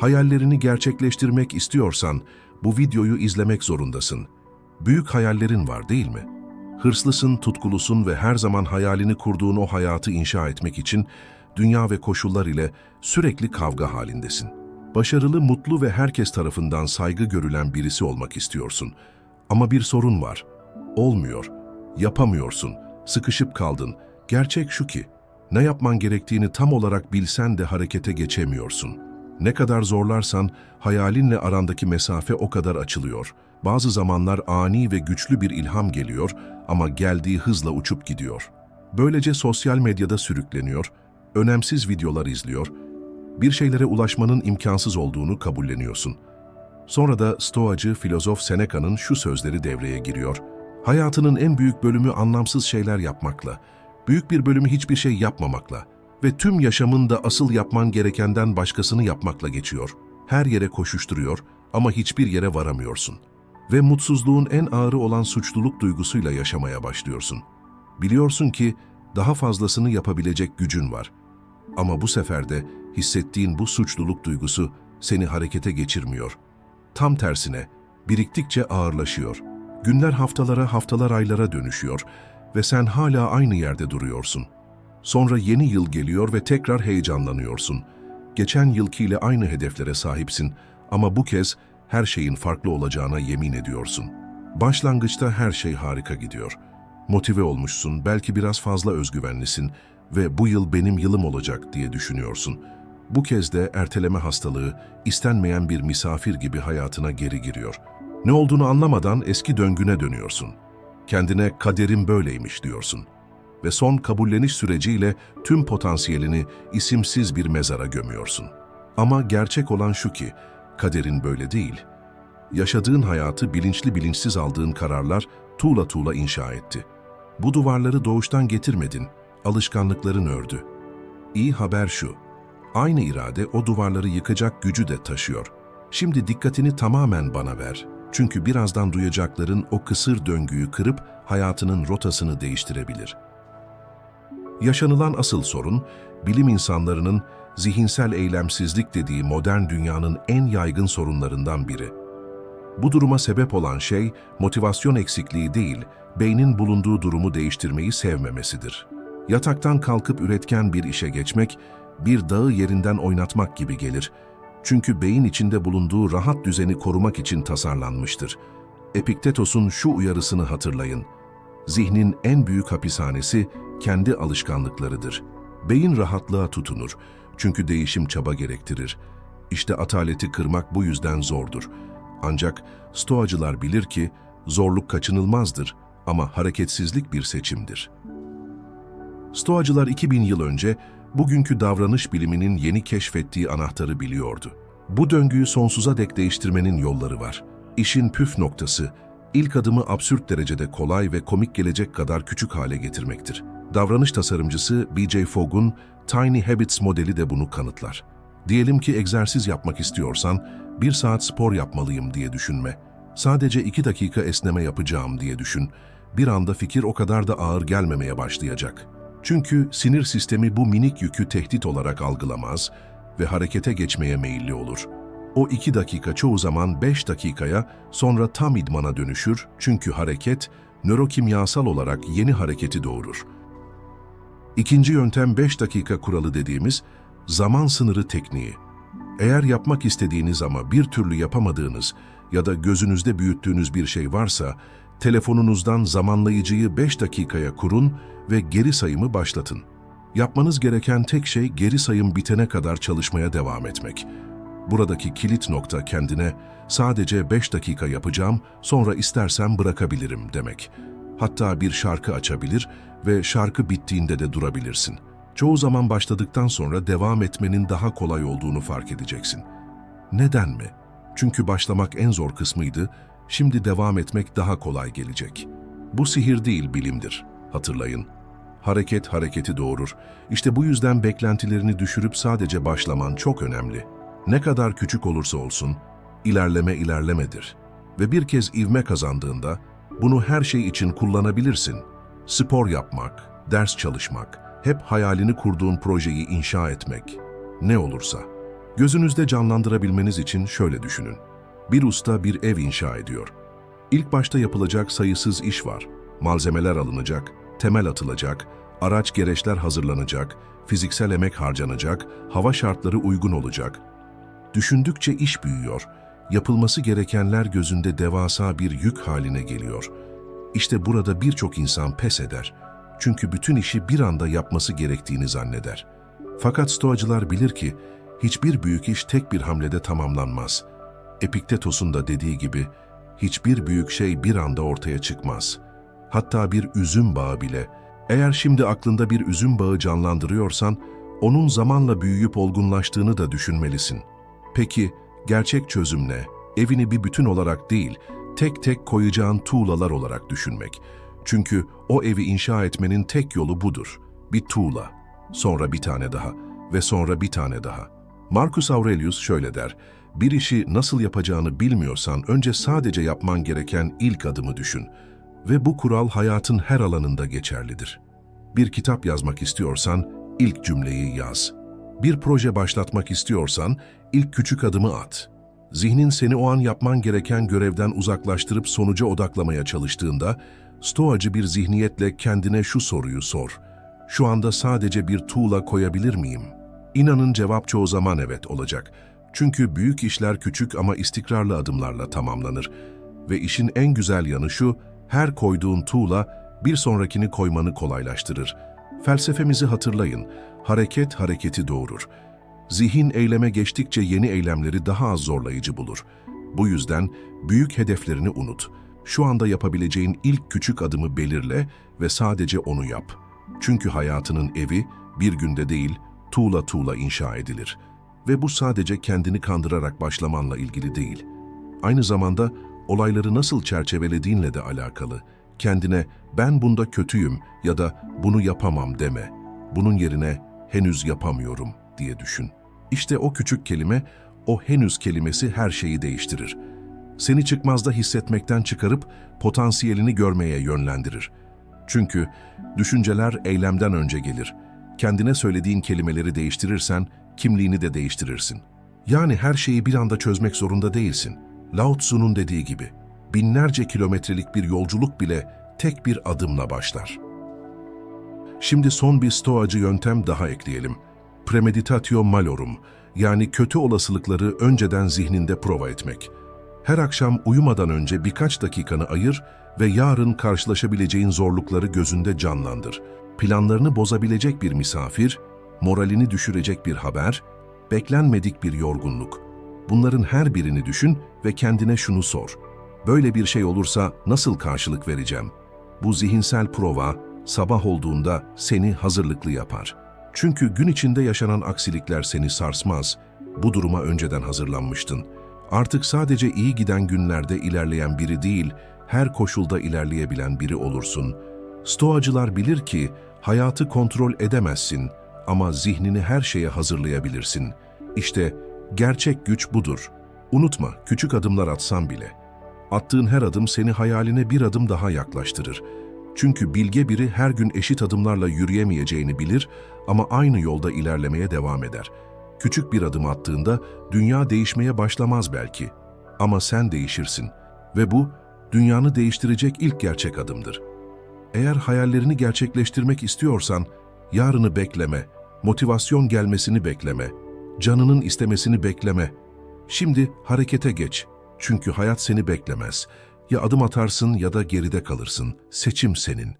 Hayallerini gerçekleştirmek istiyorsan bu videoyu izlemek zorundasın. Büyük hayallerin var değil mi? Hırslısın, tutkulusun ve her zaman hayalini kurduğun o hayatı inşa etmek için dünya ve koşullar ile sürekli kavga halindesin. Başarılı, mutlu ve herkes tarafından saygı görülen birisi olmak istiyorsun. Ama bir sorun var. Olmuyor. Yapamıyorsun. Sıkışıp kaldın. Gerçek şu ki, ne yapman gerektiğini tam olarak bilsen de harekete geçemiyorsun. Ne kadar zorlarsan hayalinle arandaki mesafe o kadar açılıyor. Bazı zamanlar ani ve güçlü bir ilham geliyor ama geldiği hızla uçup gidiyor. Böylece sosyal medyada sürükleniyor, önemsiz videolar izliyor, bir şeylere ulaşmanın imkansız olduğunu kabulleniyorsun. Sonra da stoacı filozof Seneca'nın şu sözleri devreye giriyor. Hayatının en büyük bölümü anlamsız şeyler yapmakla, büyük bir bölümü hiçbir şey yapmamakla ve tüm yaşamın da asıl yapman gerekenden başkasını yapmakla geçiyor. Her yere koşuşturuyor ama hiçbir yere varamıyorsun. Ve mutsuzluğun en ağırı olan suçluluk duygusuyla yaşamaya başlıyorsun. Biliyorsun ki daha fazlasını yapabilecek gücün var. Ama bu sefer de hissettiğin bu suçluluk duygusu seni harekete geçirmiyor. Tam tersine biriktikçe ağırlaşıyor. Günler haftalara, haftalar aylara dönüşüyor ve sen hala aynı yerde duruyorsun. Sonra yeni yıl geliyor ve tekrar heyecanlanıyorsun. Geçen yılkiyle aynı hedeflere sahipsin ama bu kez her şeyin farklı olacağına yemin ediyorsun. Başlangıçta her şey harika gidiyor. Motive olmuşsun, belki biraz fazla özgüvenlisin ve bu yıl benim yılım olacak diye düşünüyorsun. Bu kez de erteleme hastalığı istenmeyen bir misafir gibi hayatına geri giriyor. Ne olduğunu anlamadan eski döngüne dönüyorsun. Kendine kaderim böyleymiş diyorsun. Ve son kabulleniş süreciyle tüm potansiyelini isimsiz bir mezara gömüyorsun. Ama gerçek olan şu ki, kaderin böyle değil. Yaşadığın hayatı bilinçli bilinçsiz aldığın kararlar tuğla tuğla inşa etti. Bu duvarları doğuştan getirmedin, alışkanlıkların ördü. İyi haber şu, aynı irade o duvarları yıkacak gücü de taşıyor. Şimdi dikkatini tamamen bana ver. Çünkü birazdan duyacakların o kısır döngüyü kırıp hayatının rotasını değiştirebilir. Yaşanılan asıl sorun, bilim insanlarının zihinsel eylemsizlik dediği modern dünyanın en yaygın sorunlarından biri. Bu duruma sebep olan şey motivasyon eksikliği değil, beynin bulunduğu durumu değiştirmeyi sevmemesidir. Yataktan kalkıp üretken bir işe geçmek, bir dağı yerinden oynatmak gibi gelir. Çünkü beyin içinde bulunduğu rahat düzeni korumak için tasarlanmıştır. Epiktetos'un şu uyarısını hatırlayın. Zihnin en büyük hapishanesi kendi alışkanlıklarıdır. Beyin rahatlığa tutunur. Çünkü değişim çaba gerektirir. İşte ataleti kırmak bu yüzden zordur. Ancak stoacılar bilir ki zorluk kaçınılmazdır ama hareketsizlik bir seçimdir. Stoacılar 2000 yıl önce bugünkü davranış biliminin yeni keşfettiği anahtarı biliyordu. Bu döngüyü sonsuza dek değiştirmenin yolları var. İşin püf noktası, ilk adımı absürt derecede kolay ve komik gelecek kadar küçük hale getirmektir. Davranış tasarımcısı B.J. Fogg'un Tiny Habits modeli de bunu kanıtlar. Diyelim ki egzersiz yapmak istiyorsan, bir saat spor yapmalıyım diye düşünme. Sadece iki dakika esneme yapacağım diye düşün. Bir anda fikir o kadar da ağır gelmemeye başlayacak. Çünkü sinir sistemi bu minik yükü tehdit olarak algılamaz ve harekete geçmeye meyilli olur. O iki dakika çoğu zaman beş dakikaya sonra tam idmana dönüşür çünkü hareket nörokimyasal olarak yeni hareketi doğurur. İkinci yöntem 5 dakika kuralı dediğimiz zaman sınırı tekniği. Eğer yapmak istediğiniz ama bir türlü yapamadığınız ya da gözünüzde büyüttüğünüz bir şey varsa, telefonunuzdan zamanlayıcıyı 5 dakikaya kurun ve geri sayımı başlatın. Yapmanız gereken tek şey geri sayım bitene kadar çalışmaya devam etmek. Buradaki kilit nokta kendine sadece 5 dakika yapacağım, sonra istersem bırakabilirim demek. Hatta bir şarkı açabilir ve şarkı bittiğinde de durabilirsin. Çoğu zaman başladıktan sonra devam etmenin daha kolay olduğunu fark edeceksin. Neden mi? Çünkü başlamak en zor kısmıydı, şimdi devam etmek daha kolay gelecek. Bu sihir değil bilimdir, hatırlayın. Hareket hareketi doğurur. İşte bu yüzden beklentilerini düşürüp sadece başlaman çok önemli. Ne kadar küçük olursa olsun, ilerleme ilerlemedir. Ve bir kez ivme kazandığında, bunu her şey için kullanabilirsin. Spor yapmak, ders çalışmak, hep hayalini kurduğun projeyi inşa etmek. Ne olursa. Gözünüzde canlandırabilmeniz için şöyle düşünün. Bir usta bir ev inşa ediyor. İlk başta yapılacak sayısız iş var. Malzemeler alınacak, temel atılacak, araç gereçler hazırlanacak, fiziksel emek harcanacak, hava şartları uygun olacak. Düşündükçe iş büyüyor. Yapılması gerekenler gözünde devasa bir yük haline geliyor. İşte burada birçok insan pes eder. Çünkü bütün işi bir anda yapması gerektiğini zanneder. Fakat stoacılar bilir ki hiçbir büyük iş tek bir hamlede tamamlanmaz. Epiktetos'un da dediği gibi hiçbir büyük şey bir anda ortaya çıkmaz. Hatta bir üzüm bağı bile. Eğer şimdi aklında bir üzüm bağı canlandırıyorsan, onun zamanla büyüyüp olgunlaştığını da düşünmelisin. Peki, gerçek çözüm ne? Evini bir bütün olarak değil, tek tek koyacağın tuğlalar olarak düşünmek. Çünkü o evi inşa etmenin tek yolu budur. Bir tuğla, sonra bir tane daha ve sonra bir tane daha. Marcus Aurelius şöyle der, bir işi nasıl yapacağını bilmiyorsan önce sadece yapman gereken ilk adımı düşün. Ve bu kural hayatın her alanında geçerlidir. Bir kitap yazmak istiyorsan ilk cümleyi yaz. Bir proje başlatmak istiyorsan ilk küçük adımı at. Zihnin seni o an yapman gereken görevden uzaklaştırıp sonuca odaklamaya çalıştığında, stoacı bir zihniyetle kendine şu soruyu sor. Şu anda sadece bir tuğla koyabilir miyim? İnanın cevap çoğu zaman evet olacak. Çünkü büyük işler küçük ama istikrarlı adımlarla tamamlanır. Ve işin en güzel yanı şu, her koyduğun tuğla bir sonrakini koymanı kolaylaştırır. Felsefemizi hatırlayın, hareket hareketi doğurur. Zihin eyleme geçtikçe yeni eylemleri daha az zorlayıcı bulur. Bu yüzden büyük hedeflerini unut. Şu anda yapabileceğin ilk küçük adımı belirle ve sadece onu yap. Çünkü hayatının evi bir günde değil, tuğla tuğla inşa edilir. Ve bu sadece kendini kandırarak başlamanla ilgili değil. Aynı zamanda olayları nasıl çerçevelediğinle de alakalı. Kendine ben bunda kötüyüm ya da bunu yapamam deme. Bunun yerine henüz yapamıyorum diye düşün. İşte o küçük kelime, o henüz kelimesi her şeyi değiştirir. Seni çıkmazda hissetmekten çıkarıp potansiyelini görmeye yönlendirir. Çünkü düşünceler eylemden önce gelir. Kendine söylediğin kelimeleri değiştirirsen kimliğini de değiştirirsin. Yani her şeyi bir anda çözmek zorunda değilsin. Lao Tzu'nun dediği gibi, binlerce kilometrelik bir yolculuk bile tek bir adımla başlar. Şimdi son bir stoacı yöntem daha ekleyelim. Premeditatio malorum, yani kötü olasılıkları önceden zihninde prova etmek. Her akşam uyumadan önce birkaç dakikanı ayır ve yarın karşılaşabileceğin zorlukları gözünde canlandır. Planlarını bozabilecek bir misafir, moralini düşürecek bir haber, beklenmedik bir yorgunluk. Bunların her birini düşün ve kendine şunu sor. Böyle bir şey olursa nasıl karşılık vereceğim? Bu zihinsel prova sabah olduğunda seni hazırlıklı yapar. Çünkü gün içinde yaşanan aksilikler seni sarsmaz. Bu duruma önceden hazırlanmıştın. Artık sadece iyi giden günlerde ilerleyen biri değil, her koşulda ilerleyebilen biri olursun. Stoacılar bilir ki hayatı kontrol edemezsin ama zihnini her şeye hazırlayabilirsin. İşte gerçek güç budur. Unutma, küçük adımlar atsan bile. Attığın her adım seni hayaline bir adım daha yaklaştırır. Çünkü bilge biri her gün eşit adımlarla yürüyemeyeceğini bilir ama aynı yolda ilerlemeye devam eder. Küçük bir adım attığında dünya değişmeye başlamaz belki. Ama sen değişirsin. Ve bu, dünyanı değiştirecek ilk gerçek adımdır. Eğer hayallerini gerçekleştirmek istiyorsan, yarını bekleme, motivasyon gelmesini bekleme, canının istemesini bekleme. Şimdi harekete geç. Çünkü hayat seni beklemez. Ya adım atarsın ya da geride kalırsın. Seçim senin.